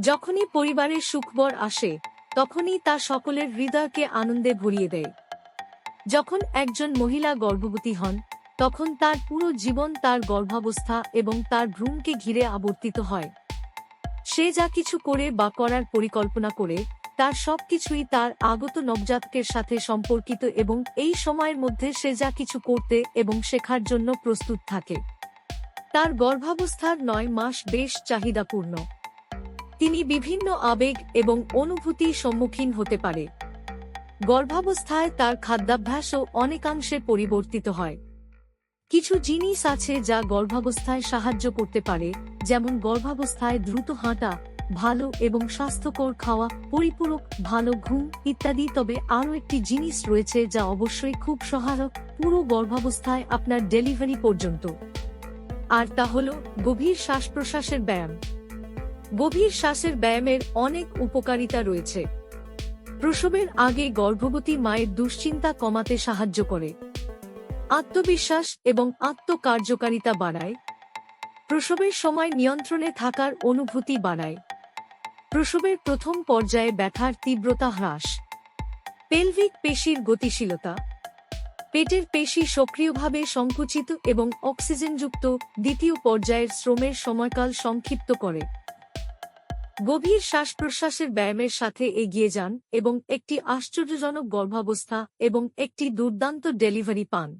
যখনই পরিবারের সুখবর আসে, তখনই তা সকলের হৃদয়কে আনন্দে ভরিয়ে দেয়। যখন একজন মহিলা গর্ভবতী হন, তখন তার পুরো জীবন তার গর্ভাবস্থা এবং তার ভ্রূণকে ঘিরে আবর্তিত হয়। সে যা কিছু করে বা করার পরিকল্পনা করে, তার সবকিছুই তার আগত নবজাতকের সাথে সম্পর্কিত এবং এই সময়ের মধ্যে সে যা কিছু করতে এবং শেখার জন্য প্রস্তুত থাকে। তার গর্ভাবস্থার নয় মাস বেশ চাহিদাপূর্ণ। তিনি বিভিন্ন আবেগ এবং অনুভূতি সম্মুখীন হতে পারে। গর্ভাবস্থায় তার খাদ্যাভ্যাসও অনেকাংশে পরিবর্তিত হয়। কিছু জিনিস আছে যা গর্ভাবস্থায় সাহায্য করতে পারে, যেমন গর্ভাবস্থায় দ্রুত হাঁটা, ভালো এবং স্বাস্থ্যকর খাওয়া, পরিপূরক, ভালো ঘুম ইত্যাদি। তবে আরও একটি জিনিস রয়েছে যা অবশ্যই খুব সহায়ক, পুরো গর্ভাবস্থায় আপনার ডেলিভারি পর্যন্ত। আর তা হল গভীর শ্বাস প্রশ্বাসের ব্যায়াম। গভীর শ্বাসের ব্যায়ামের অনেক উপকারিতা রয়েছে। প্রসবের আগে গর্ভবতী মায়ের দুশ্চিন্তা কমাতে সাহায্য করে। আত্মবিশ্বাস এবং আত্মকার্যকারিতা বাড়ায়। প্রসবের সময় নিয়ন্ত্রণে থাকার অনুভূতি বাড়ায়। প্রসবের প্রথম পর্যায়ে ব্যথার তীব্রতা হ্রাস। পেলভিক পেশির গতিশীলতা। পেটের পেশি সক্রিয়ভাবে সংকুচিত এবং অক্সিজেনযুক্ত দ্বিতীয় পর্যায়ের শ্রমের সময়কাল সংক্ষিপ্ত করে। গভীর শ্বাস প্রশ্বাসের ব্যায়ামের সাথে এগিয়ে যান এবং একটি আশ্চর্যজনক গর্ভাবস্থা এবং একটি দুর্দান্ত ডেলিভারি পান।